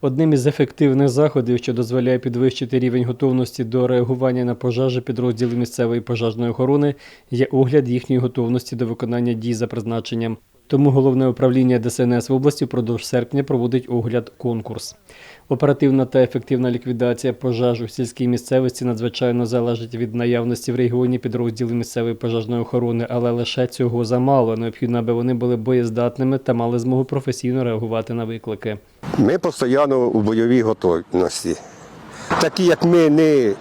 Одним із ефективних заходів, що дозволяє підвищити рівень готовності до реагування на пожежі підрозділів місцевої пожежної охорони, є огляд їхньої готовності до виконання дій за призначенням. Тому головне управління ДСНС в області впродовж серпня проводить огляд конкурс. Оперативна та ефективна ліквідація пожеж у сільській місцевості надзвичайно залежить від наявності в регіоні підрозділів місцевої пожежної охорони, але лише цього замало. Необхідно, аби вони були боєздатними та мали змогу професійно реагувати на виклики. Ми постійно у бойовій готовності. Такі, як ми не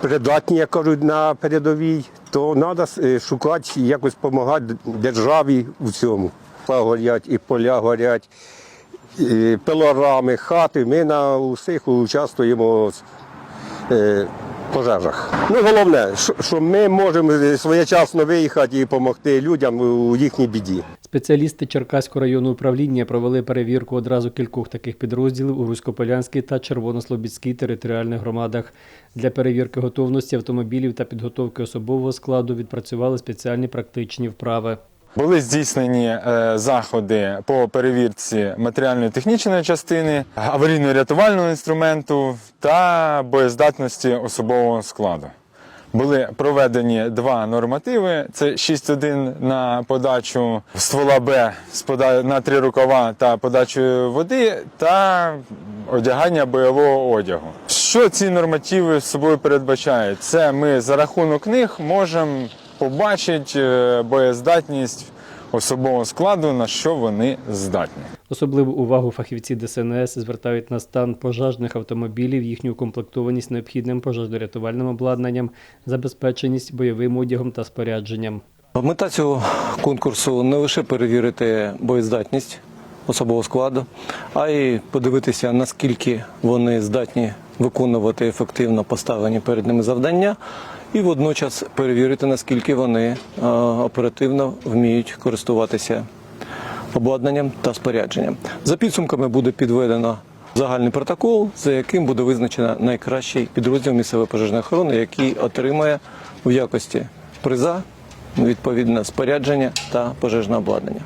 придатні, як кажуть, на передовій, то треба шукати, якось допомагати державі у цьому. Горять, і поля горять, і пилорами, хати. Ми на усіх участвуємо е, пожежах. Ну, головне, що- що ми можемо своєчасно виїхати і допомогти людям у їхній біді. Спеціалісти Черкаського районного управління провели перевірку одразу кількох таких підрозділів у Руськополянській та Червонослобідській територіальних громадах. Для перевірки готовності автомобілів та підготовки особового складу відпрацювали спеціальні практичні вправи. Були здійснені е, заходи по перевірці матеріально-технічної частини, аварійно-рятувального інструменту та боєздатності особового складу. Були проведені два нормативи: це 6.1 на подачу ствола Б на три рукава та подачу води та одягання бойового одягу. Що ці нормативи з собою передбачають? Це ми за рахунок них можемо побачити е, боєздатність особового складу, на що вони здатні. Особливу увагу фахівці ДСНС звертають на стан пожежних автомобілів, їхню укомплектованість необхідним пожежно-рятувальним обладнанням, забезпеченість бойовим одягом та спорядженням. Мета цього конкурсу не лише перевірити боєздатність особового складу, а й подивитися, наскільки вони здатні виконувати ефективно поставлені перед ними завдання, і водночас перевірити, наскільки вони е, оперативно вміють користуватися обладнанням та спорядженням. За підсумками буде підведено загальний протокол, за яким буде визначено найкращий підрозділ місцевої пожежної охорони, який отримає в якості приза відповідне спорядження та пожежне обладнання.